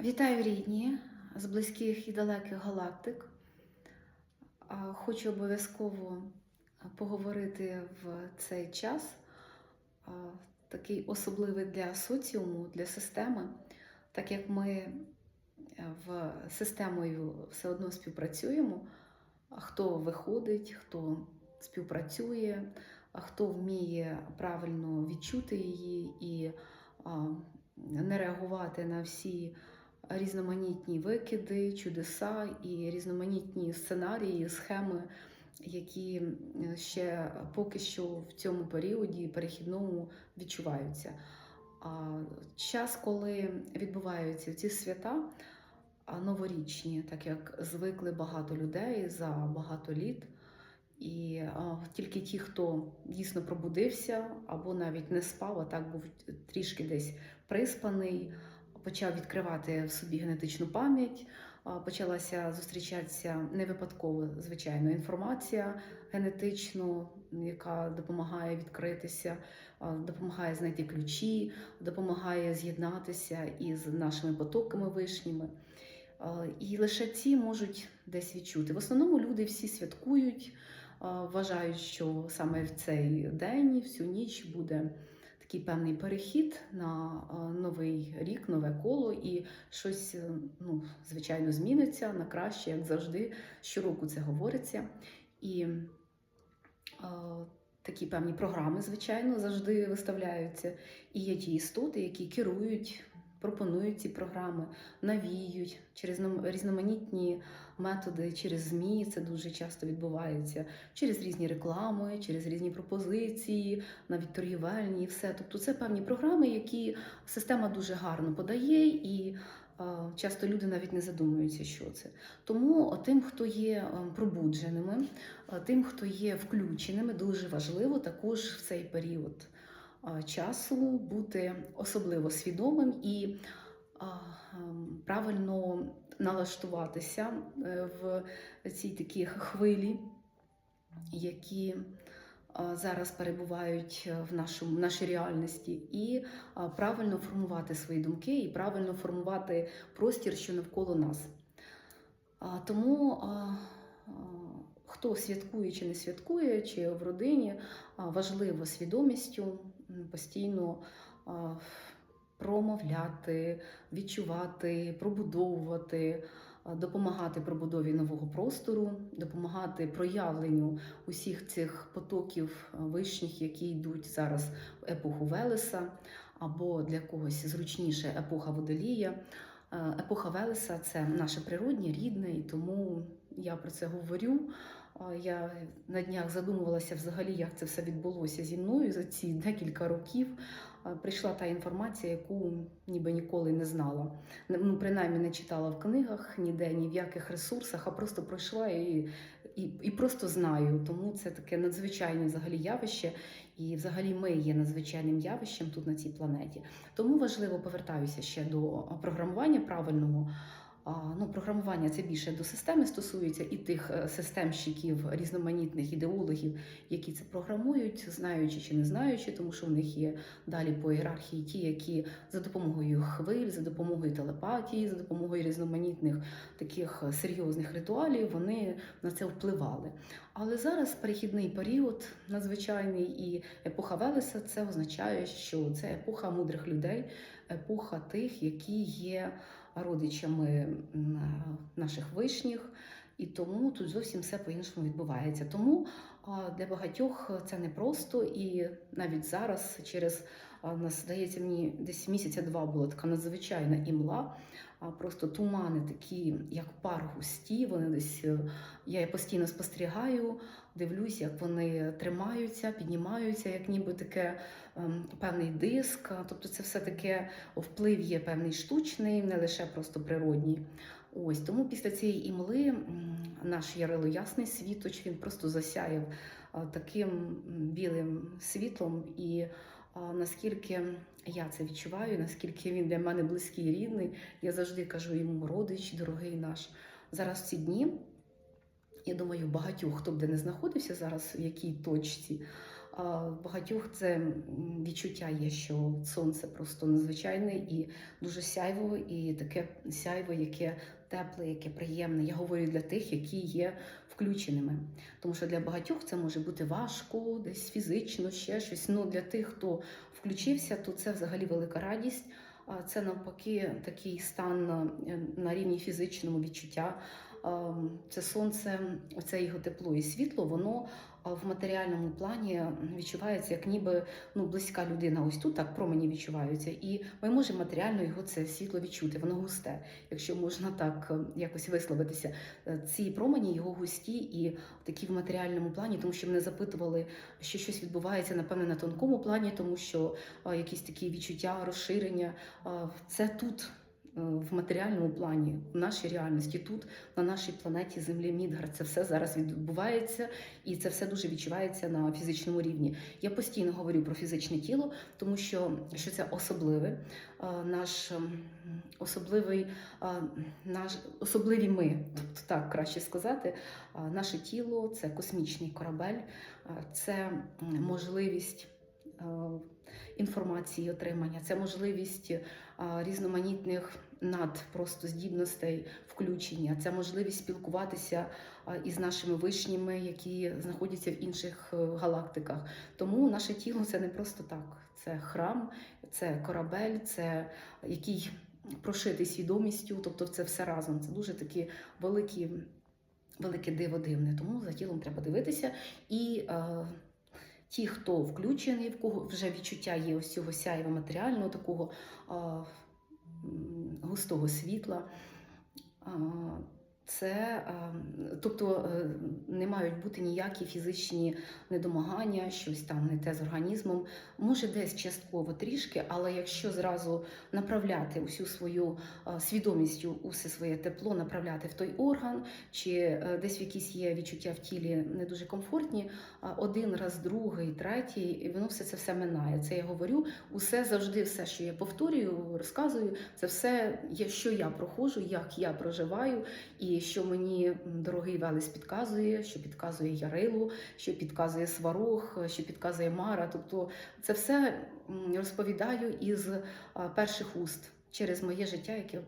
Вітаю рідні з близьких і далеких галактик. Хочу обов'язково поговорити в цей час, такий особливий для соціуму, для системи, так як ми е, в системою все одно співпрацюємо. Хто виходить, хто співпрацює, хто вміє правильно відчути її і не реагувати на всі різноманітні викиди, чудеса і різноманітні сценарії, схеми, які е, ще поки що в цьому періоді перехідному відчуваються. А час, коли відбуваються ці свята новорічні, так як звикли багато людей за багато літ. І тільки ті, хто дійсно пробудився або навіть не спав, а так був трішки десь приспаний, почав відкривати в собі генетичну пам'ять, почалася зустрічатися не випадково, звичайно, інформація генетичну, яка допомагає відкритися, допомагає знайти ключі, допомагає з'єднатися із нашими потоками вишніми. І лише ці можуть десь відчути. В основному люди всі святкують, вважають, що саме в цей день, в цю ніч буде такий певний перехід на новий рік, нове коло, і щось, е, ну, звичайно, зміниться на краще, як завжди. Щороку це говориться. І такі певні програми, звичайно, завжди виставляються. І є ті істоти, які керують, пропонують ці програми, навіюють через різноманітні методи, через ЗМІ. Це дуже часто відбувається, через різні реклами, через різні пропозиції, навіть торгівельні, і все. Тобто, це певні програми, які система дуже гарно подає і. е, Часто люди навіть не задумуються, що це. Тому тим, хто є е, пробудженими, е, тим, хто є включеними, дуже важливо також в цей період е, часу бути особливо свідомим і ем, правильно налаштуватися е, в цій такій хвилі, які зараз перебувають в нашому в нашій реальності, і правильно формувати свої думки, і правильно формувати простір, що навколо нас. Тому хто святкує чи не святкує, чи в родині, важливо свідомістю постійно промовляти, відчувати, пробудовувати, допомагати пробудові нового простору, допомагати проявленню усіх цих потоків вишніх, які йдуть зараз в епоху Велеса, або для когось зручніше епоха Водолія. Е, Епоха Велеса це наше природнє, рідне, і тому я про це говорю. Я на днях задумувалася взагалі, як це все відбулося зі мною за ці декілька років. Прийшла та інформація, яку ніби ніколи не знала. Ну, принаймні не читала в книгах, ніде, ні в яких ресурсах, а просто пройшла і, і, і просто знаю. Тому це таке надзвичайне взагалі явище, і взагалі ми є надзвичайним явищем тут на цій планеті. Тому важливо повертаюся ще до програмування правильного. Ну, програмування це більше до системи стосується і тих е, системщиків, різноманітних ідеологів, які це програмують, знаючи чи не знаючи, тому що в них є далі по ієрархії ті, які за допомогою хвиль, за допомогою телепатії, за допомогою різноманітних таких е, серйозних ритуалів вони на це впливали. Але зараз перехідний період надзвичайний і епоха Велеса це означає, що це епоха мудрих людей, епоха тих, які є родичами наших вишніх, і тому тут зовсім все по-іншому відбувається. Тому для багатьох це непросто, і навіть зараз, через нас здається, мені десь місяця два була така надзвичайна імла. Просто тумани такі, як пар густі. Вони десь е, я постійно спостерігаю, дивлюсь, як вони тримаються, піднімаються, як ніби таке ем, певний диск. Тобто, це все таке вплив є певний штучний, не лише просто природній. Ось тому після цієї імли наш ярилоясний світоч він просто засяяв таким білим світлом. І наскільки я це відчуваю, наскільки він для мене близький і рідний, я завжди кажу йому родич, дорогий наш. Зараз в ці дні, я думаю, багатьох, хто б де не знаходився зараз, в якій точці, багатьох це відчуття є, що сонце просто надзвичайне і дуже сяйво, і таке сяйво, яке тепле, яке приємне. Я говорю для тих, які є включеними. Тому що для багатьох це може бути важко, десь фізично, ще щось. Ну для тих, хто включився, то це взагалі велика радість. А Це навпаки такий стан е, на рівні фізичному відчуття. А, Це сонце, оце його тепло і світло, воно в матеріальному плані відчувається як ніби ну, близька людина. Ось тут так промені відчуваються. І ми можемо матеріально його це світло відчути. Воно густе, якщо можна так е, якось висловитися. Е, Ці промені його густі і такі в матеріальному плані, тому що мене запитували, що щось відбувається, напевне, на тонкому плані, тому що якісь такі відчуття, розширення. Це тут. Е, В матеріальному плані, в нашій реальності, тут, на нашій планеті Землі Мідгар, це все зараз відбувається, і це все дуже відчувається на фізичному рівні. Я постійно говорю про фізичне тіло, тому що, що це особливе, е, наш ем, особливий, е, наш особливі ми, тобто так краще сказати. Наше тіло це космічний корабель, це можливість інформації отримання, це можливість різноманітних над просто здібностей включення, це можливість спілкуватися із нашими вишніми, які знаходяться в інших е, галактиках. Тому наше тіло це не просто так. Це храм, це корабель, це який прошитий свідомістю, тобто це все разом. Це дуже такі великі велике диво дивне. Тому за тілом треба дивитися. І е, ті, хто включений, в кого вже відчуття є ось цього сяєва матеріального, такого густого світла. Це, е, тобто е, не мають бути ніякі фізичні недомагання, щось там не те з організмом. Може, десь частково трішки, але якщо зразу направляти усю свою е, свідомістю, усе своє тепло направляти в той орган, чи десь якісь є відчуття в тілі не дуже комфортні, один раз, другий, третій, і воно все це все минає. Це я говорю. Усе завжди, все, що я повторюю, розказую, це все, що я проходжу, як я проживаю, і що мені дорогий Велес підказує, що підказує Ярилу, що підказує Сварог, що підказує Мара. Тобто це все розповідаю із перших уст через моє життя, яке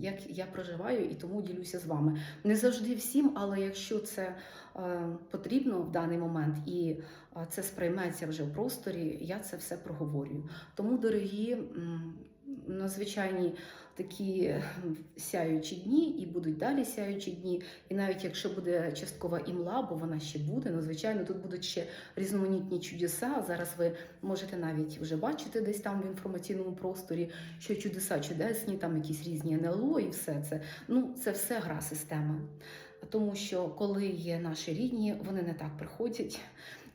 як я проживаю, і тому ділюся з вами. Не завжди всім, але якщо це е, потрібно в даний момент і е, це сприйметься вже в просторі, я це все проговорюю. Тому, дорогі, м, надзвичайні такі е, сяючі дні, і будуть далі сяючі дні. І навіть якщо буде часткова імла, бо вона ще буде, ну звичайно, тут будуть ще різноманітні чудеса. Зараз ви можете навіть вже бачити десь там в інформаційному просторі, що чудеса чудесні, там якісь різні НЛО і все це. Ну, це все гра системи. Тому що коли є наші рідні, вони не так приходять.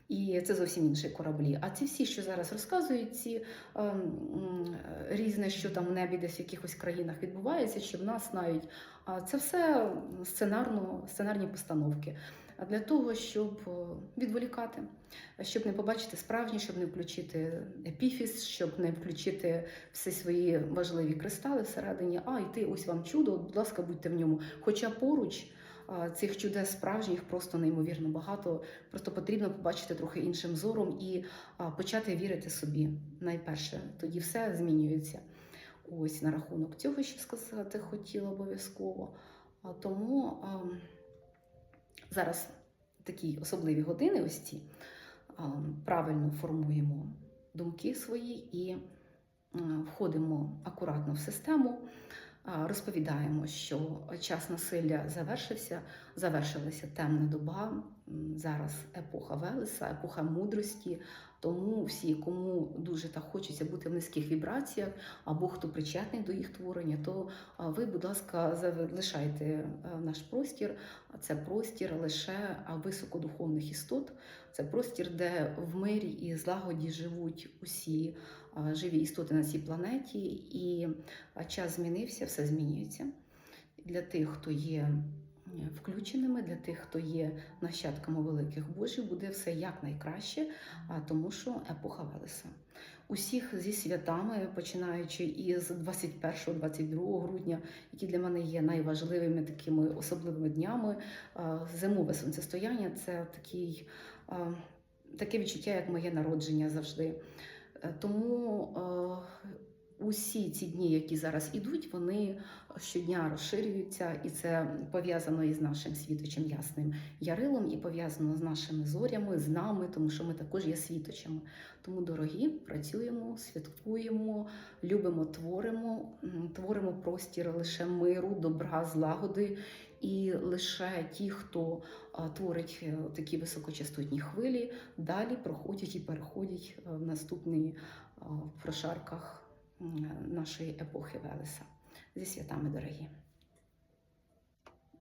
І це зовсім інші кораблі. А ці всі, що зараз розказують, ці ем, м, різне, що там в небі десь в якихось країнах відбувається, що в нас навіть це все сценарно, сценарні постановки. А для того, щоб е, відволікати, щоб не побачити справжнє, щоб не включити епіфіс, щоб не включити всі свої важливі кристали всередині. А йти, ось вам чудо, будь ласка, будьте в ньому. Хоча поруч цих чудес справжніх просто неймовірно багато. Просто потрібно побачити трохи іншим зором і почати вірити собі. Найперше, тоді все змінюється. Ось на рахунок цього ще сказати хотіла обов'язково. Тому зараз такі особливі години, ось ці правильно формуємо думки свої і входимо акуратно в систему. Розповідаємо, що час насилля завершився, завершилася темна доба. Зараз епоха Велеса, епоха мудрості. Тому всі, кому дуже так хочеться бути в низьких вібраціях, або хто причетний до їх творення, то ви, будь ласка, залишайте е, наш простір. Це простір лише високодуховних істот. Це простір, де в мирі і злагоді живуть усі живі істоти на цій планеті, і час змінився, все змінюється. Для тих, хто є включеними, для тих, хто є нащадками великих божів, буде все якнайкраще, тому що епоха Велеса. Усіх зі святами, починаючи із 21-22 грудня, які для мене є найважливими такими особливими днями. Зимове сонцестояння це такий таке відчуття, як моє народження завжди. Е, Тому е, усі ці дні, які зараз ідуть, вони щодня розширюються, і це пов'язано із нашим світочем ясним Ярилом, і пов'язано з нашими зорями, з нами, тому що ми також є світочами. Тому, дорогі, працюємо, святкуємо, любимо, творимо, творимо простір лише миру, добра, злагоди. І лише ті, хто творить е, такі високочастотні хвилі, далі проходять і переходять е, в наступні а, прошарках нашої епохи Велеса. Зі святами, дорогі!